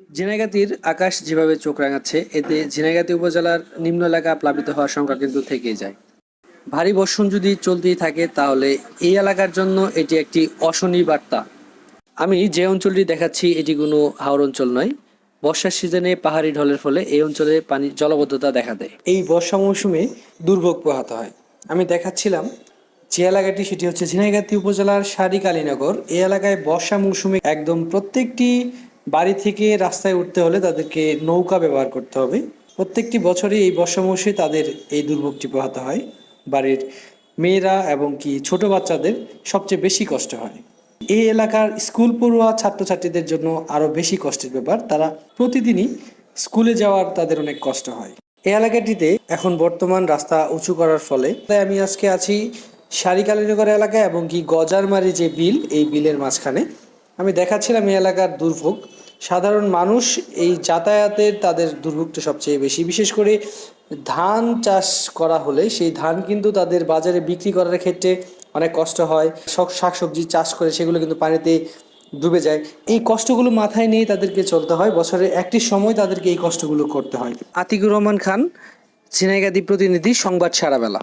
ঝিনাইগাতির আকাশ যেভাবে চোখ রাঙাচ্ছে, এতে ঝিনাইগাতি উপজেলার নিম্ন এলাকা প্লাবিত হওয়ার সংখ্যা কিন্তু থেকেই যায়। ভারী বর্ষণ যদি চলতেই থাকে, তাহলে এই এলাকার জন্য এটি একটি অশনি বার্তা। আমি যে অঞ্চলটি দেখাচ্ছি, এটি কোনো হাওর অঞ্চল নয়। বর্ষার সিজনে পাহাড়ি ঢলের ফলে এই অঞ্চলে পানির জলবদ্ধতা দেখা দেয়। এই বর্ষা মৌসুমে দুর্ভোগ পোহাতে হয়। আমি দেখাচ্ছিলাম যে এলাকাটি, সেটি হচ্ছে ঝিনাইগাতি উপজেলার সারি কালীনগর এই এলাকায় বর্ষা মৌসুমে একদম প্রত্যেকটি বাড়ি থেকে রাস্তায় উঠতে হলে তাদেরকে নৌকা ব্যবহার করতে হবে। প্রত্যেকটি বছরই এই বর্ষা মৌসুমে তাদের এই দুর্ভোগটি পোহাতে হয়। বাড়ির মেয়েরা এবং কি ছোট বাচ্চাদের সবচেয়ে বেশি কষ্ট হয়। এই এলাকার স্কুল পড়ুয়া ছাত্রছাত্রীদের জন্য আরও বেশি কষ্টের ব্যাপার। তারা প্রতিদিনই স্কুলে যাওয়ার তাদের অনেক কষ্ট হয়। এই এলাকাটিতে এখন বর্তমান রাস্তা উঁচু করার ফলে তাই আমি আজকে আছি সারিকালীনগর এলাকায় এবং কি গজারমারি যে বিল, এই বিলের মাঝখানে। আমি দেখাচ্ছিলাম এই এলাকার দুর্ভোগ। সাধারণ মানুষ এই যাতায়াতের তাদের দুর্ভোগটা সবচেয়ে বেশি। বিশেষ করে ধান চাষ করা হলে সেই ধান কিন্তু তাদের বাজারে বিক্রি করার ক্ষেত্রে অনেক কষ্ট হয়। সব শাকসবজি চাষ করে সেগুলো কিন্তু পানিতে ডুবে যায়। এই কষ্টগুলো মাথায় নিয়ে তাদেরকে চলতে হয়। বছরের একটি সময় তাদেরকে এই কষ্টগুলো করতে হয়। আতিকুর রহমান খান, ঝিনাইগাদি প্রতিনিধি, সংবাদ সারাবেলা।